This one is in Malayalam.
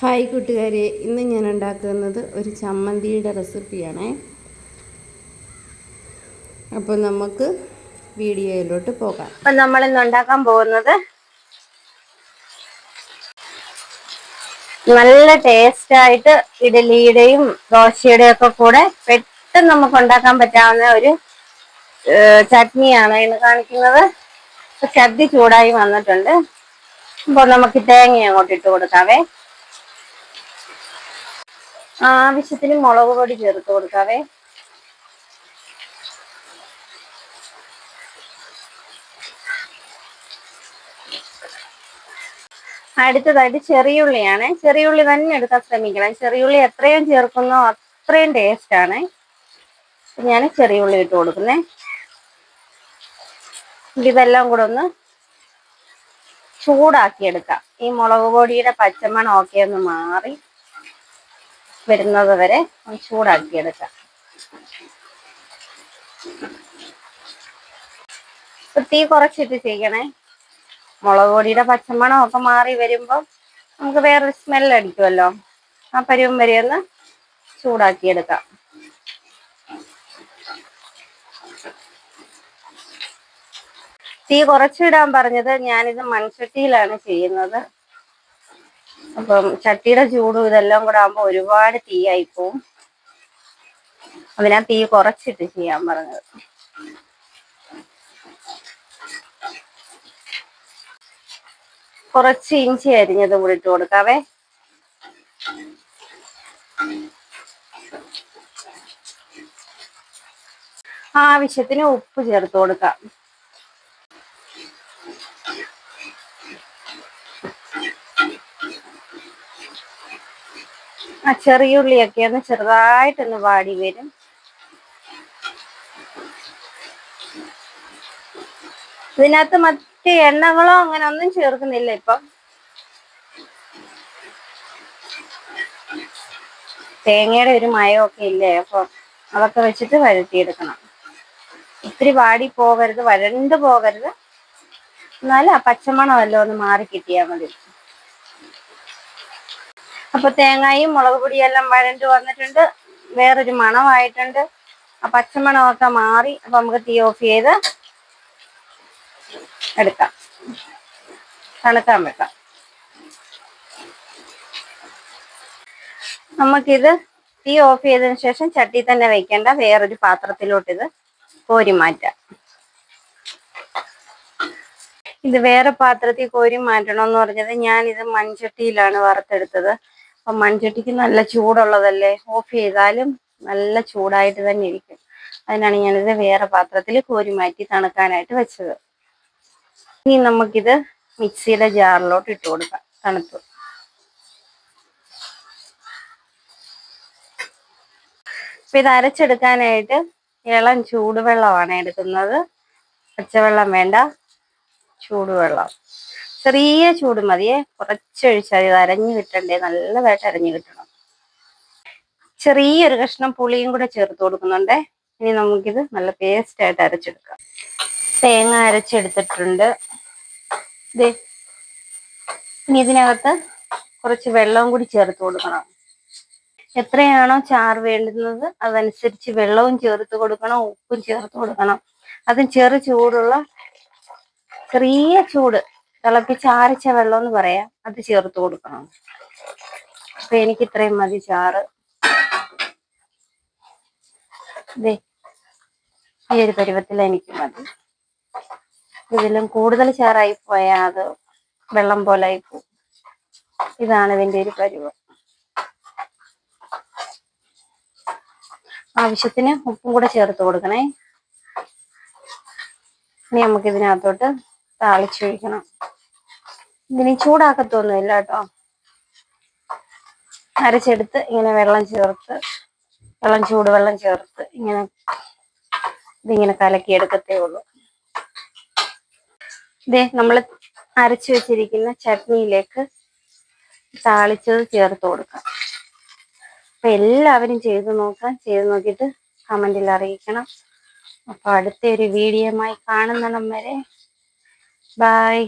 ഹായ് കൂട്ടുകാരെ ഇന്ന് ഞാൻ ഉണ്ടാക്കുന്നത് ഒരു ചമ്മന്തിയുടെ റെസിപ്പിയാണേ. അപ്പോൾ നമുക്ക് വീഡിയോയിലോട്ട് പോകാം. അപ്പം നമ്മൾ ഇന്ന് ഉണ്ടാക്കാൻ പോകുന്നത് നല്ല ടേസ്റ്റായിട്ട് ഇഡലിയുടെയും ദോശയുടെയും ഒക്കെ കൂടെ പെട്ടെന്ന് നമുക്ക് ഉണ്ടാക്കാൻ പറ്റാവുന്ന ഒരു ചട്നിയാണ് ഇന്ന് കാണിക്കുന്നത്. ഛർദി ചൂടായി വന്നിട്ടുണ്ട്. അപ്പോൾ നമുക്ക് തേങ്ങ അങ്ങോട്ട് ഇട്ട് കൊടുക്കാവേ. ആവശ്യത്തിന് മുളക് പൊടി ചേർത്ത് കൊടുക്കാവേ. അടുത്തതായിട്ട് ചെറിയുള്ളിയാണ്. ചെറിയുള്ളി തന്നെ എടുക്കാൻ ശ്രമിക്കണം. ചെറിയുള്ളി എത്രയും ചേർക്കുന്നോ അത്രയും ടേസ്റ്റ് ആണ്. ഞാൻ ചെറിയുള്ളി ഇട്ട് കൊടുക്കുന്നേ. ഇതെല്ലാം കൂടെ ഒന്ന് ചൂടാക്കിയെടുക്കാം ഈ മുളക് പൊടിയുടെ പച്ചമണം ഒക്കെ ഒന്ന് മാറി വരുന്നത് വരെ ഒന്ന് ചൂടാക്കിയെടുക്കാം. തീ കുറച്ചിട്ട് ചെയ്യണേ. മുളക് പൊടിയുടെ പച്ചമണം ഒക്കെ മാറി വരുമ്പോൾ നമുക്ക് വേറൊരു സ്മെൽ അടിക്കുമല്ലോ. ആ പരുവം വരെ ഒന്ന് ചൂടാക്കിയെടുക്കാം. തീ കുറച്ചിടാൻ പറഞ്ഞത് ഞാനിത് മൺചട്ടിയിലാണ് ചെയ്യുന്നത്. അപ്പം ചട്ടിയുടെ ചൂടും ഇതെല്ലാം കൂടെ ആകുമ്പോൾ ഒരുപാട് തീയായി പോവും. അതിനാ തീ കുറച്ചിട്ട് ചെയ്യാൻ പറഞ്ഞത്. കുറച്ച് ഇഞ്ചി അരിഞ്ഞത് കൂടി ഇട്ട് കൊടുക്കാവേ. ആവശ്യത്തിന് ഉപ്പ് ചേർത്ത് കൊടുക്കാം. ആ ചെറിയുള്ളിയൊക്കെ ഒന്ന് ചെറുതായിട്ടൊന്ന് വാടി വരും. ഇതിനകത്ത് മറ്റ് എണ്ണകളോ അങ്ങനെ ഒന്നും ചേർക്കുന്നില്ല ഇപ്പം. തേങ്ങയുടെ ഒരു മയമൊക്കെ ഇല്ലേ അപ്പൊ അതൊക്കെ വെച്ചിട്ട് വഴറ്റിയെടുക്കണം ഒത്തിരി വാടി പോകരുത് വരണ്ട് പോകരുത്. എന്നാലും ആ പച്ചമണമല്ലോ ഒന്ന് മാറി കിട്ടിയാൽ മതി. അപ്പൊ തേങ്ങയും മുളക് പൊടിയെല്ലാം വഴണ്ട് വന്നിട്ടുണ്ട്. വേറൊരു മണമായിട്ടുണ്ട്. ആ പച്ചമണമൊക്കെ മാറി അപ്പൊ നമുക്ക് തീ ഓഫ് ചെയ്ത് എടുക്കാം. തണുക്കാൻ വെക്കാം. നമുക്കിത് തീ ഓഫ് ചെയ്തതിന് ശേഷം ചട്ടി തന്നെ വെക്കേണ്ട വേറൊരു പാത്രത്തിലോട്ട് ഇത് കോരി മാറ്റാം. ഇത് വേറെ പാത്രത്തിൽ കോരി മാറ്റണം എന്ന് പറഞ്ഞത് ഞാൻ ഇത് മൺചട്ടിയിലാണ് വറുത്തെടുത്തത്. അപ്പൊ മൺചട്ടിക്ക് നല്ല ചൂടുള്ളതല്ലേ? ഓഫ് ചെയ്താലും നല്ല ചൂടായിട്ട് തന്നെ ഇരിക്കും. അതിനാണ് ഞാനിത് വേറെ പാത്രത്തിൽ കോരി മാറ്റി തണുക്കാനായിട്ട് വെച്ചത്. ഇനി നമുക്കിത് മിക്സിയുടെ ജാറിലോട്ട് ഇട്ട് കൊടുക്കാം. തണുത്ത് അപ്പൊ ഇത് അരച്ചെടുക്കാനായിട്ട് ഇളം ചൂടുവെള്ളമാണ് എടുക്കുന്നത്. പച്ചവെള്ളം വേണ്ട ചൂടുവെള്ളം. ചെറിയ ചൂട് മതിയേ. കുറച്ചൊഴിച്ചാൽ ഇത് അരഞ്ഞു കിട്ടണ്ടേ. നല്ലതായിട്ട് അരഞ്ഞു കിട്ടണം. ചെറിയൊരു കഷ്ണം പുളിയും കൂടെ ചേർത്ത് കൊടുക്കുന്നുണ്ടേ. ഇനി നമുക്കിത് നല്ല പേസ്റ്റ് ആയിട്ട് അരച്ചെടുക്കാം. തേങ്ങ അരച്ചെടുത്തിട്ടുണ്ട്. ദേ ഇനി ഇതിനകത്ത് കുറച്ച് വെള്ളവും കൂടി ചേർത്ത് കൊടുക്കണം. എത്രയാണോ ചാറ് വേണ്ടുന്നത് അതനുസരിച്ച് വെള്ളവും ചേർത്ത് കൊടുക്കണം ഉപ്പും ചേർത്ത് കൊടുക്കണം. അതും ചെറു ചൂടുള്ള ചെറിയ ചൂട് തിളപ്പിച്ച് ആരച്ച വെള്ളം എന്ന് പറയാം. അത് ചേർത്ത് കൊടുക്കണം. അപ്പൊ എനിക്ക് ഇത്രയും മതി ചാറ്. ഈ ഒരു പരുവത്തിൽ എനിക്ക് മതി. ഇതിലും കൂടുതൽ ചാറായി പോയാൽ അത് വെള്ളം പോലെ ആയി പോകും. ഇതാണ് ഇതിന്റെ ഒരു പരുവം. ആവശ്യത്തിന് ഉപ്പും കൂടെ ചേർത്ത് കൊടുക്കണേ. ഇനി നമുക്ക് ഇതിനകത്തോട്ട് താളിച്ചൊഴിക്കണം. ഇതിന് ചൂടാക്കത്തൊന്നുമില്ല കേട്ടോ. അരച്ചെടുത്ത് ഇങ്ങനെ വെള്ളം ചേർത്ത് വെള്ളം ചൂടുവെള്ളം ചേർത്ത് ഇങ്ങനെ ഇതിങ്ങനെ കലക്കി എടുക്കത്തേ ഉള്ളൂ. ഇതേ നമ്മൾ അരച്ചു വെച്ചിരിക്കുന്ന ചട്നിയിലേക്ക് താളിച്ചത് ചേർത്ത് കൊടുക്കാം. അപ്പൊ എല്ലാവരും ചെയ്തു നോക്കാം. ചെയ്തു നോക്കിയിട്ട് കമന്റിൽ അറിയിക്കണം. അപ്പൊ അടുത്ത ഒരു വീഡിയോമായി കാണുന്നിടം വരെ. ബൈ.